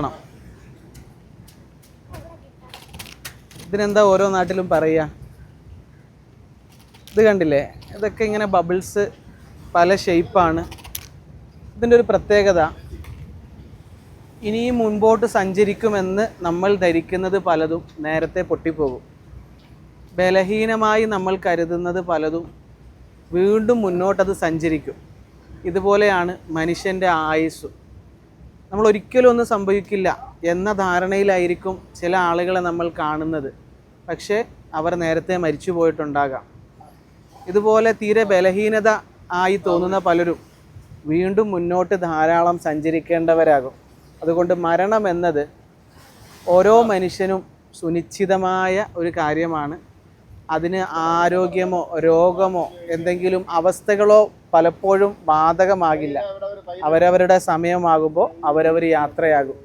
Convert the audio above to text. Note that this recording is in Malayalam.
കിട്ടണം. ഇതിനെന്താ ഓരോ നാട്ടിലും പറയുക ഇത് കണ്ടില്ലേ? ഇതൊക്കെ ഇങ്ങനെ ബബിൾസ് പല ഷേപ്പാണ് ഇതിന്റെ ഒരു പ്രത്യേകത ഇനിയും മുൻപോട്ട് സഞ്ചരിക്കുമെന്ന് നമ്മൾ ധരിക്കുന്നത് പലതും നേരത്തെ പൊട്ടിപ്പോകും. ബലഹീനമായി നമ്മൾ കരുതുന്നത് പലതും വീണ്ടും മുന്നോട്ടത് സഞ്ചരിക്കും. ഇതുപോലെയാണ് മനുഷ്യന്റെ ആയുസ് നമ്മൾ ഒരിക്കലും ഒന്നും സംഭവിക്കില്ല എന്ന ധാരണയിലായിരിക്കും ചില ആളുകളെ നമ്മൾ കാണുന്നത്. പക്ഷേ അവർ നേരത്തെ മരിച്ചു പോയിട്ടുണ്ടാകാം. ഇതുപോലെ തീരെ ബലഹീനത ആയി തോന്നുന്ന പലരും വീണ്ടും മുന്നോട്ട് ധാരാളം സഞ്ചരിക്കേണ്ടവരാകും. അതുകൊണ്ട് മരണം എന്നത് ഓരോ മനുഷ്യനും സുനിശ്ചിതമായ ഒരു കാര്യമാണ്. അതിന് ആരോഗ്യമോ രോഗമോ എന്തെങ്കിലും അവസ്ഥകളോ പലപ്പോഴും ബാധകമാകില്ല. അവരവരുടെ സമയമാകുമ്പോൾ അവരവർ യാത്രയാകും.